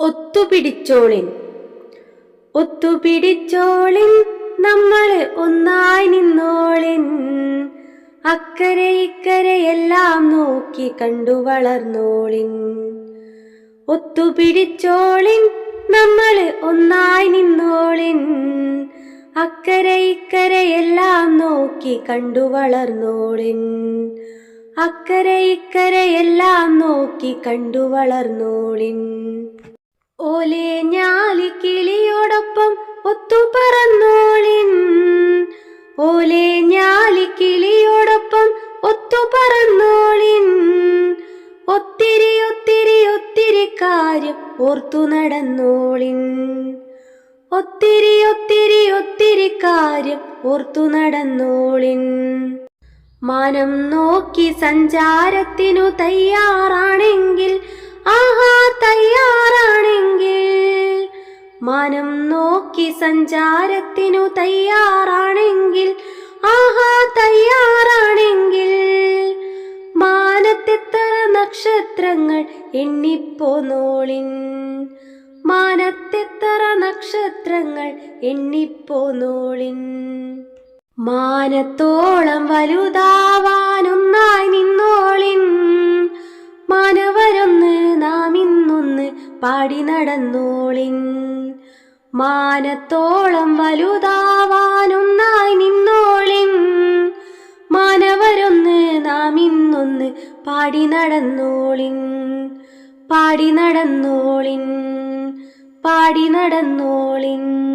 ഒത്തുപിടിച്ചോളിൻ. ഒത്തുപിടിച്ചോളിൻ നമ്മൾ ഒന്നായി നിന്നോളിൻ. അക്കരെ ഇക്കരെ എല്ലാം നോക്കി കണ്ടു വളർന്നോളിൻ. ഒത്തുപിടിച്ചോളിൻ നമ്മൾ ഒന്നായി നിന്നോളിൻ. അക്കരെ ഇക്കരെ എല്ലാം നോക്കി കണ്ടു വളർന്നോളിൻ. അക്കരെ ഇക്കരെ എല്ലാം നോക്കി കണ്ടു വളർന്നോളിൻ. ഓലെ ഞാലി കിളിയോടൊപ്പം ഒത്തു പറന്നോളിൻ. ഓലെ ഞാലി കിളിയോടൊപ്പം ഒത്തു പറന്നോളിൻ. ഒത്തിരി ഒത്തിരി ഒത്തിരി കാര്യം ഓർത്തു നടന്നോളിൻ. ഒത്തിരി ഒത്തിരി ഒത്തിരി കാര്യം ഓർത്തു നടന്നോളിൻ. മാനം നോക്കി സഞ്ചാരത്തിനു തയ്യാറാണെങ്കിൽ മാനം നോക്കി സഞ്ചാരത്തിനു തയ്യാറാണെങ്കിൽ ആഹാ തയ്യാറാണെങ്കിൽ. മാനത്തെത്ര നക്ഷത്രങ്ങൾ എണ്ണിപ്പോന്നോളിൻ മാനത്തെത്ര നക്ഷത്രങ്ങൾ എണ്ണിപ്പോന്നോളിൻ മാനത്തോളം വലുതാവാനൊന്നായി നിന്നോളിൻ. മാനവരൊന്ന് നാം ഇന്നൊന്ന് പാടി നടന്നോളിൻ. മാനത്തോളം വലുതാവാനൊന്നായി നിന്നോളിൻ. മാനവരൊന്ന് നാം ഇന്നൊന്ന് പാടി നടന്നോളിൻ. പാടി നടന്നോളിൻ. പാടി നടന്നോളിൻ.